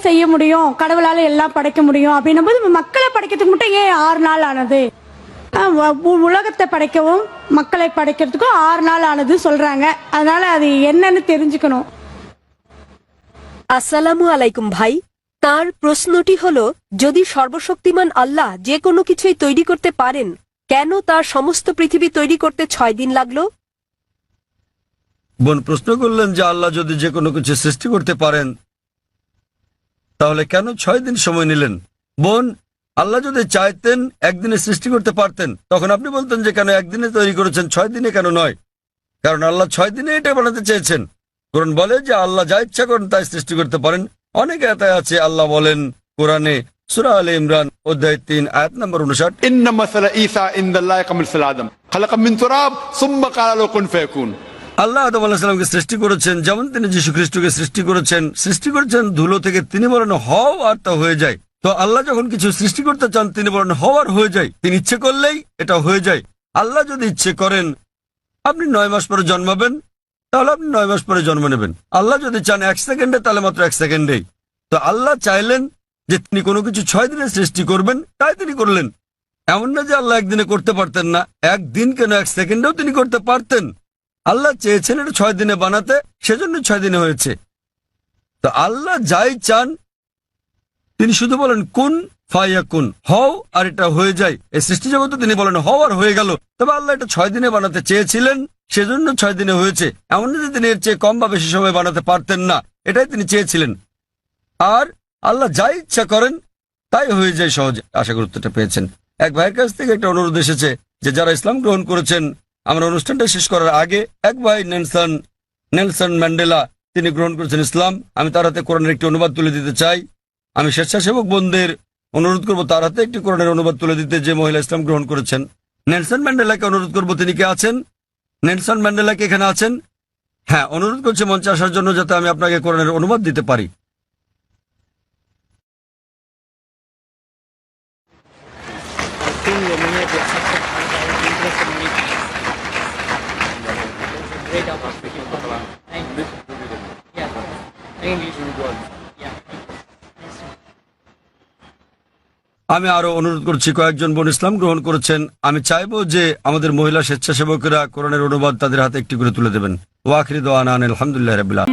செய்ய முடியும் கடவுளால எல்லாம் படைக்க முடியும் அப்படின்னும் போது மக்களை படைக்கிறதுக்கு மட்டும் ஏன் ஆறு நாள் ஆனது ஆஹ் உ- உலகத்தை படைக்கவும் மக்களை படைக்கிறதுக்கும் ஆறு நாள் ஆனது சொல்றாங்க அதனால அது என்னன்னு தெரிஞ்சுக்கணும் আসসালামু আলাইকুম ভাই তার প্রশ্নটি হলো যদি সর্বশক্তিমান আল্লাহ যে কোনো কিছুই তৈরি করতে পারেন কেন তার সমস্ত পৃথিবী তৈরি করতে ছয় দিন লাগলো বোন, প্রশ্ন করলেন যে আল্লাহ যদি যে কোনো কিছু সৃষ্টি করতে পারেন, তাহলে কেন ছয় দিন সময় নিলেন? বোন, আল্লাহ যদি চাইতেন একদিনে সৃষ্টি করতে পারতেন, তখন আপনি বলতেন যে কেন একদিনে তৈরি করেছেন, ছয় দিনে কেন নয়? কারণ আল্লাহ ছয় দিনে এটা বানাতে চেয়েছেন। কোরআন বলে যে আল্লাহ যা ইচ্ছা করেন তাই সৃষ্টি করতে পারেন। অনেক আয়তায় আছে, আল্লাহ বলেন কোরআনে সুরা আল ইমরান, অধ্যায় তিন, আয়াত নম্বর উনষাট, ইন্না মাসালা ঈসা ইন্দাল্লাহ কামিল সালাদম খালাকা আল্লাহ আদম আলাহিসামকে সৃষ্টি করেছেন, যেমন তিনি যীশু খ্রিস্টকে সৃষ্টি করেছেন সৃষ্টি করেছেন ধুলো থেকে তিনি বলেন হও আর তা হয়ে যায়। তো আল্লাহ যখন কিছু সৃষ্টি করতে চান, তিনি বলেন হওয়ার হয়ে যায়। তিনি ইচ্ছে করলেই এটা হয়ে যায়। আল্লাহ যদি ইচ্ছে করেন, আপনি নয় মাস পরে জন্মাবেন, তাহলে আপনি নয় মাস পরে জন্ম নেবেন। আল্লাহ যদি চান এক সেকেন্ডে, তাহলে মাত্র এক সেকেন্ডেই। তো আল্লাহ চাইলেন যে তিনি কোনো কিছু ছয় দিনে সৃষ্টি করবেন, তাই তিনি করলেন। এমন না যে আল্লাহ একদিনে করতে পারতেন না, একদিন কেন এক সেকেন্ডেও তিনি করতে পারতেন? আল্লাহ চেয়েছেন এটা ছয় দিনে বানাতে, সেজন্য ছয় দিনে হয়েছে। তো আল্লাহ যাই চান, তিনি শুধু বলেন, কোন ফাইয়া কোন হও আর এটা হয়ে যায়। এই সৃষ্টি জগতে তিনি বলেন, হও আর হয়ে গেল। তবে আল্লাহ এটা ছয় দিনে বানাতে চেয়েছিলেন, সেজন্য ছয় দিনে হয়েছে। এমন যে তিনি এর চেয়ে কম বা বেশি সময় বানাতে পারতেন না, এটাই তিনি চেয়েছিলেন। আর আল্লাহ যাই ইচ্ছা করেন, তাই হয়ে যায় সহজে। আশা গুরুত্বটা পেয়েছেন। এক ভাইয়ের কাছ থেকে একটা অনুরোধ এসেছে যে, যারা ইসলাম গ্রহণ করেছেন আমরা অনুষ্ঠানটা শেষ করার আগে এক ভাই নেলসন নেলসন ম্যান্ডেলা, তিনি গ্রহণ করেছেন ইসলাম। আমি তার হাতে কোরআনের একটি অনুবাদ তুলে দিতে চাই। আমি স্বেচ্ছাসেবক বন্ধের অনুরোধ করব, তার হাতে একটি কোরআনের অনুবাদ তুলে দিতে যে মহিলা ইসলাম গ্রহণ করেছেন। নেলসন ম্যান্ডেলাকে অনুরোধ করব, তিনি কে আছেন? নেলসন ম্যান্ডেলাকে এখানে আছেন? হ্যাঁ অনুরোধ করছে মঞ্চে আসার জন্য যাতে আমি আপনাকে কোরআনের অনুবাদ দিতে পারি। আমি আরও অনুরোধ করছি কয়েকজন বোন ইসলাম গ্রহণ করেছেন। আমি চাইব যে আমাদের মহিলা স্বেচ্ছাসেবকেরা কোরআনের অনুবাদ তাদের হাতে একটি করে তুলে দেবেন। ওয়াখির দোয়ান আলহামদুলিল্লাহ রবিল্লা